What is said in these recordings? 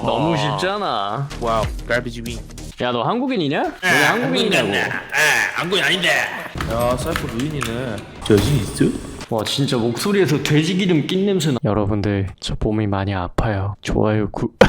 너무 쉽잖아. 와우, garbage win. 야 너 한국인이냐? 너네 한국인이냐고. 한국인 아닌데. 야, 사이퍼 루인이네. 저진 있어? 와 진짜 목소리에서 돼지 기름 낀 냄새 나. 여러분들 저 몸이 많이 아파요. 좋아요 구.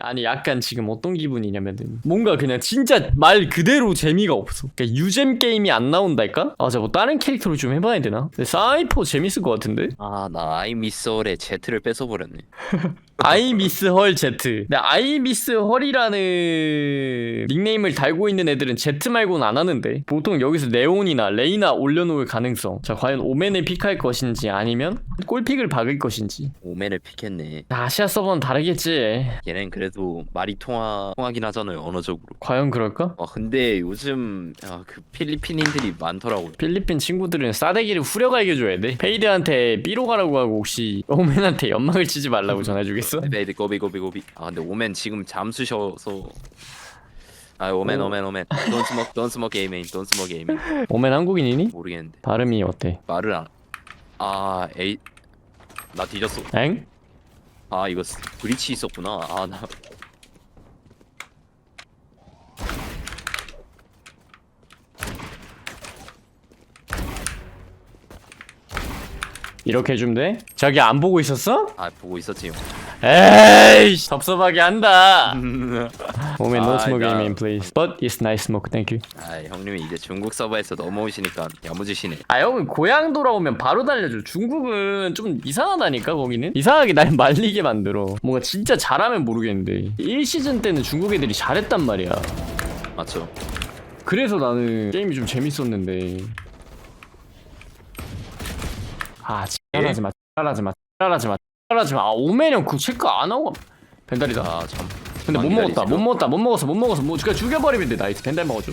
아니 약간 지금 어떤 기분이냐면은 뭔가 그냥 진짜 말 그대로 재미가 없어. 그러니까 유잼 게임이 안 나온달까? 아, 자 뭐 다른 캐릭터로 좀 해봐야 되나? 근데 사이퍼 재밌을 것 같은데? 아, 나 아이미스월의 제트를 뺏어버렸네. 아이 미스 헐 제트. 근데 아이 미스 헐이라는 닉네임을 달고 있는 애들은 제트 말고는 안 하는데 보통 여기서 네온이나 레이나 올려놓을 가능성. 자 과연 오멘을 픽할 것인지 아니면 꼴픽을 박을 것인지. 오멘을 픽했네. 아시아 서버는 다르겠지. 얘는 그래도 말이 통하, 통하긴 하잖아요, 언어적으로. 과연 그럴까? 아, 근데 요즘 아, 그 필리핀인들이 많더라고요. 필리핀 친구들은 싸대기를 후려갈게 줘야 돼. 페이드한테 삐로 가라고 하고 혹시 오멘한테 연막을 치지 말라고 전해주겠어? 베이드 고비 고비 고비. 아, 근데 오멘 지금 잠수셔서. 아, 오멘 오멘 오멘. Don't smoke, don't smoke amen, don't smoke amen. 오멘 한국인이니? 모르겠는데 발음이 어때? 말을 안. 아, 에이. 나 뒤졌어. 엥? 아, 이거 스- 브리치 있었구나. 아, 나. 이렇게 해주면 돼? 자기 안 보고 있었어? 아, 보고 있었지. 에이 섭섭하게 한다. 아, no aiming please. But it's nice smoke thank you. 아, 형님이 이제 중국 서버에서 넘어오시니까 야무지시네. 아 형은 고향 돌아오면 바로 달려줘. 중국은 좀 이상하다니까 거기는? 이상하게 날 말리게 만들어. 뭔가 진짜 잘하면 모르겠는데. 1시즌 때는 중국 애들이 잘했단 말이야. 맞죠? 그래서 나는 게임이 좀 재밌었는데. 아 지랄하지 마 지랄하지 마 지랄하지 마 지랄하지마 아 오멘 형그 체크 안 하고 가- 벤달이다 아, 참. 근데 못안 먹었다 못? 먹었다 못 먹었어 못 먹었어 뭐 그냥 죽여버리면 돼 나이스 벤달 먹어줘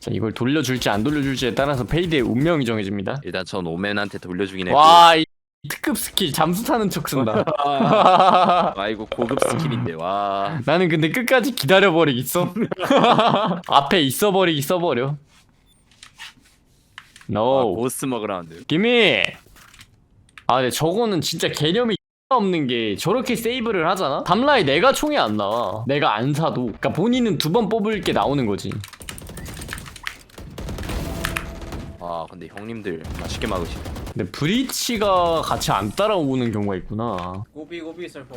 자 이걸 돌려줄지 안 돌려줄지에 따라서 페이드의 운명이 정해집니다 일단 전 오멘한테 돌려주긴 했고. 와 이 특급 스킬 잠수 타는 척 쓴다 아, 이거 고급 스킬인데. 와. 나는 근데 끝까지 기다려버리겠어 앞에 있어버리기 써버려 아, No 보스 먹으라는데요. 김이 아 근데 저거는 진짜 개념이 없는 게 저렇게 세이브를 하잖아? 담라에 내가 총이 안 나와 내가 안 사도 그러니까 본인은 두 번 뽑을 게 나오는 거지 아, 근데 형님들 맛있게 막으시네. 근데 브리치가 같이 안 따라오는 경우가 있구나 고비 고비 셀퍼.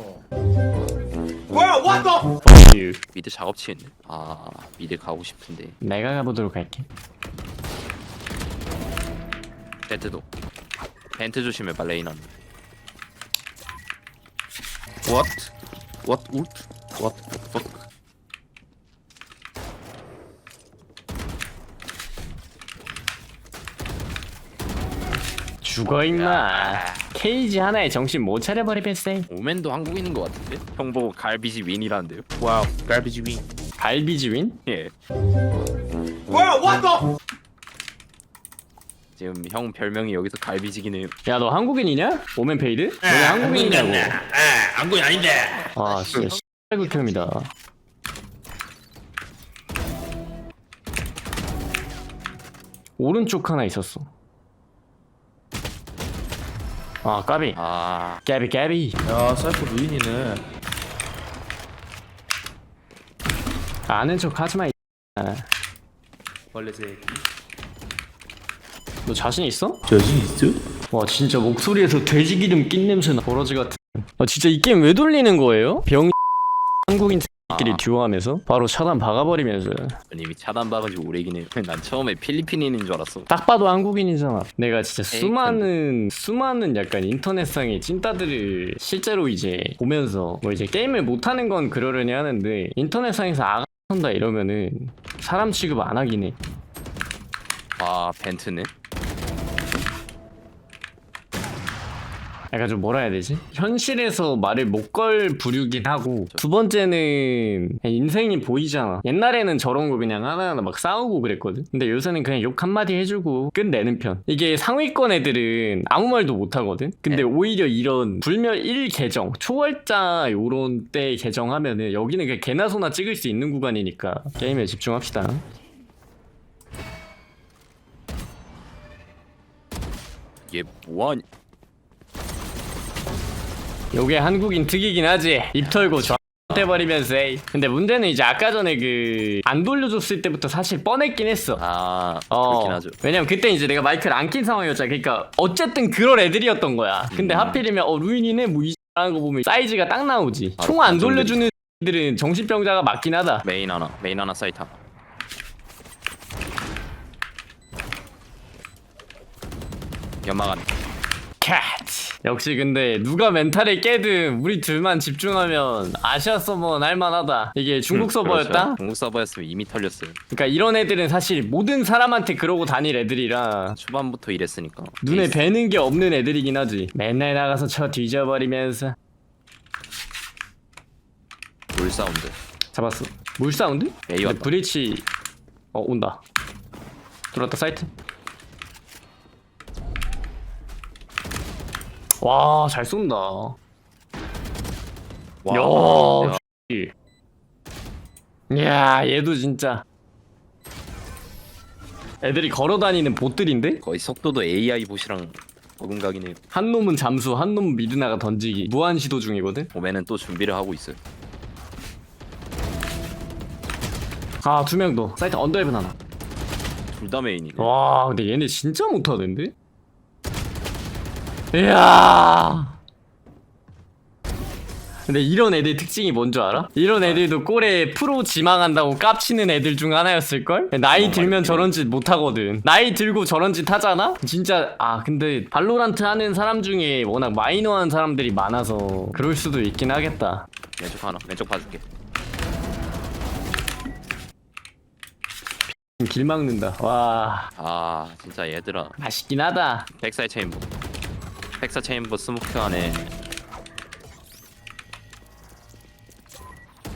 유. 미드 작업치 했네. 아, 미드 가고 싶은데. 내가 가보도록 할게 벤트도. 벤트 조심해, 발레이나. What? What ult? What the fuck? 죽어 임마 케이지 하나에 정신 못 차려버리겠어 오멘도 한국인인 것 같은데? 형 보고 갈비지 윈이라는데요? 와우. 갈비지 윈? 예. 지금 형 별명이 여기서 갈비지긴 해요. 야 너 한국인이냐? 오멘 페이드? 너네 한국인이냐고 한국인 아닌데. 아 진짜 씨발극혐이다 오른쪽 하나 있었어 아 까비 아, 까비 까비 야, 사이퍼 루인이네. 아는 척 하지마 이 원래 새끼. 너 자신 있어? 저진 있어? 와 진짜 목소리에서 돼지 기름 낀 냄새 나 버러지 같은 아 진짜 이 게임 왜 돌리는 거예요? 병 한국인 끼리 아. 듀오하면서 바로 차단 박아버리면서 이미 차단 박은 지 오래긴 해요. 난 처음에 필리핀인인 줄 알았어. 딱 봐도 한국인이잖아. 내가 진짜 에이, 수많은 수많은 약간 인터넷상의 찐따들을 실제로 이제 보면서 뭐 이제 게임을 못 하는 건 그러려니 하는데 인터넷상에서 아가 한다 이러면은 사람 취급 안 하긴 해. 아, 벤트네. 약간 좀 뭐라 해야 되지? 현실에서 말을 못 걸 부류긴 하고 두 번째는 그냥 인생이 보이잖아. 옛날에는 저런 거 그냥 하나하나 막 싸우고 그랬거든? 근데 요새는 그냥 욕 한마디 해주고 끝내는 편. 이게 상위권 애들은 아무 말도 못 하거든? 근데 오히려 이런 불멸 1 계정 초월자 요런 때 계정하면은 여기는 그냥 개나 소나 찍을 수 있는 구간이니까 게임에 집중합시다. 얘 뭐하니? 요게 한국인 특이긴 하지 입 털고 저 해버리면서 에이. 근데 문제는 이제 아까 전에 그 안 돌려줬을 때부터 사실 뻔했긴 했어 아 어, 그렇긴 하죠 왜냐면 그때 이제 내가 마이크를 안 낀 상황이었잖아. 그러니까 어쨌든 그럴 애들이었던 거야. 근데 음. 하필이면 어 루인이네 뭐 이 하는 거 보면 사이즈가 딱 나오지. 아, 총안그 정도지. 돌려주는 애들은 정신병자가 맞긴 하다. 메인 하나 메인 하나 사이트 하나 안에 캣. 역시 근데 누가 멘탈을 깨든 우리 둘만 집중하면 아시아 서버는 할만하다. 이게 중국 음, 서버였다. 그렇죠. 중국 서버였으면 이미 털렸어요 그러니까 이런 애들은 사실 모든 사람한테 그러고 다닐 애들이라 초반부터 이랬으니까 눈에. 뵈는 게 없는 애들이긴 하지. 맨날 나가서 쳐 뒤져버리면서 물 사운드 잡았어. 물 사운드? 에이 근데 왔다 브리치 어 온다. 들어왔다 사이트. 와 잘 쏜다. 와, 야, 야, 야 얘도 진짜 애들이 걸어다니는 보들인데 거의 속도도 AI 보시랑 어금각이네요 한 놈은 잠수, 한 놈은 미드나가 던지기 무한 시도 중이거든. 오면은 또 준비를 하고 있어요 아 두 명 더. 사이트 언더헤븐 하나. 둘 다 메인이네 와 근데 얘네 진짜 못하던데? 이야. 근데 이런 애들 특징이 뭔 줄 알아? 이런 애들도 꼴에 프로 지망한다고 깝치는 애들 중 하나였을걸? 나이 어, 들면. 저런 짓 못하거든. 나이 들고 저런 짓 하잖아? 진짜 아 근데 발로란트 하는 사람 중에 워낙 마이너한 사람들이 많아서 그럴 수도 있긴 하겠다. 왼쪽 하나 왼쪽 봐줄게. 길 막는다. 와. 아 진짜 얘들아. 맛있긴 하다. 백사이 체인버 백사 체인버 스모크 안에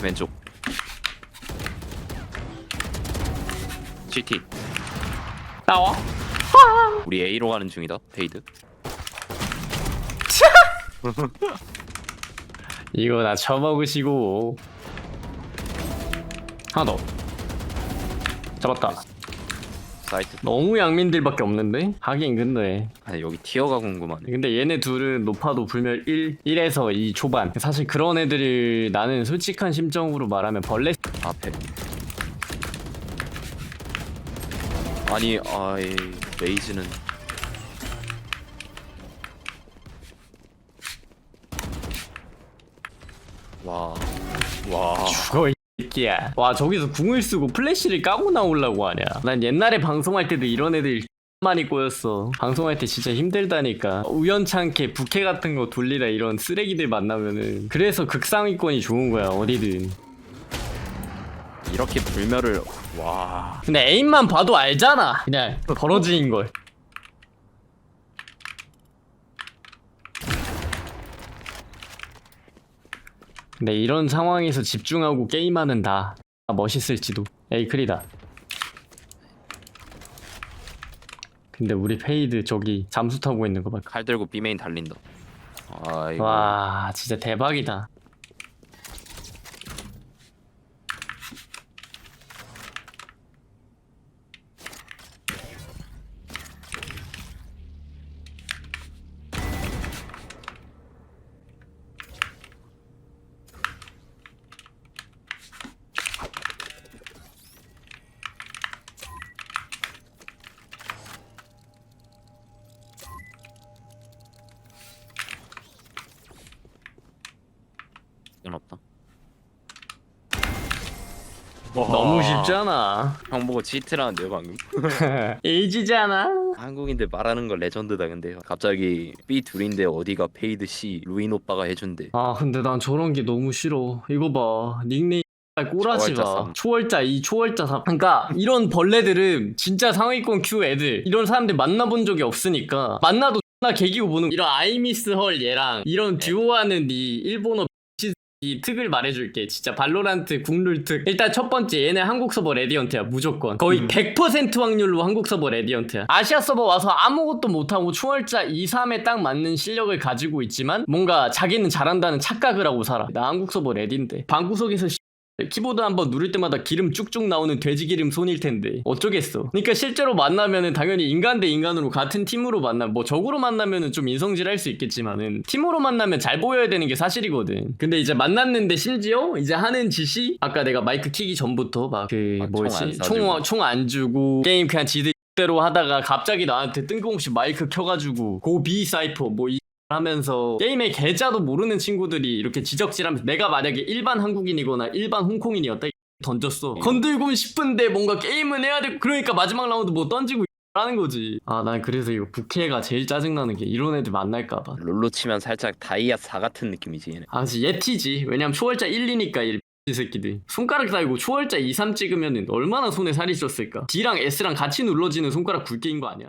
왼쪽. GT. 나와. 우리 A로 가는 중이다 페이드. 이거 나 처먹으시고. 하나 더. 잡았다 사이트. 너무 양민들밖에 없는데? 하긴 근데. 아니 여기 티어가 궁금하네. 근데 얘네 둘은 높아도 불멸 1, 1에서 2 초반. 사실 그런 애들을 나는 솔직한 심정으로 말하면 벌레 앞에. 아니 아이 레이즈는 이 새끼야. 와 저기서 궁을 쓰고 플래시를 까고 나오려고 하냐. 난 옛날에 방송할 때도 이런 애들 많이 꼬였어. 방송할 때 진짜 힘들다니까. 우연찮게 부캐 같은 거 돌리라 이런 쓰레기들 만나면은 그래서 극상위권이 좋은 거야 어디든. 이렇게 불멸을 와. 근데 에임만 봐도 알잖아. 그냥 벌어지는 걸 근데 이런 상황에서 집중하고 게임하는 다 멋있을지도. 에이클이다. 근데 우리 페이드 저기 잠수 타고 있는 거봐. 칼 들고 B메인 달린다. 아이고. 와 진짜 대박이다 없다. 너무 쉽잖아. 형 보고 치트라는데요 방금? 에이지잖아. 한국인들 말하는 거 레전드다 근데. 갑자기 B 둘인데 어디가 페이드 C 루인 오빠가 해준대. 아 근데 난 저런 게 너무 싫어. 이거 봐. 닉네임 꼬라지 초월자 마 삼. 초월자 2 초월자 3 그러니까 이런 벌레들은 진짜 상위권 Q 애들 이런 사람들 만나본 적이 없으니까 만나도 나 개기고 보는 이런 아이미스 헐 얘랑 이런 듀오하는 이 일본어 이 특을 말해줄게. 진짜 발로란트 국룰 특. 일단 첫 번째 얘네 한국 서버 레디언트야 무조건. 거의 100% 확률로 한국 서버 레디언트야. 아시아 서버 와서 아무것도 못하고 초월자 2, 3에 딱 맞는 실력을 가지고 있지만 뭔가 자기는 잘한다는 착각을 하고 살아. 나 한국 서버 레디인데. 방구석에서 키보드 한번 누를 때마다 기름 쭉쭉 나오는 돼지 기름 손일 텐데. 어쩌겠어. 그러니까 실제로 만나면은 당연히 인간 대 인간으로 같은 팀으로 만나 뭐 적으로 만나면은 좀 인성질 할 수 있겠지만은 팀으로 만나면 잘 보여야 되는 게 사실이거든. 근데 이제 만났는데 심지어 이제 하는 짓이 아까 내가 마이크 키기 전부터 막그 아, 뭐지 총안 총총 안 주고 게임 그냥 지들 대로 하다가 갑자기 나한테 뜬금없이 마이크 켜가지고 고비 사이퍼 뭐 이 하면서 게임의 계좌도 모르는 친구들이 이렇게 지적질하면서 내가 만약에 일반 한국인이거나 일반 홍콩인이었다 던졌어. 건들고 싶은데 뭔가 게임은 해야 돼 그러니까 마지막 라운드 뭐 던지고 하는 거지. 아 난 그래서 이거 부캐가 제일 짜증나는 게 이런 애들 만날까봐. 롤로 치면 살짝 다이아 4 같은 느낌이지 얘네. 아 진짜 예티지. 왜냐면 초월자 1, 2니까 이 새끼들. 손가락 달고 초월자 2, 3 찍으면은 얼마나 손에 살이 쪘을까. D랑 S랑 같이 눌러지는 손가락 굵게인 거 아니야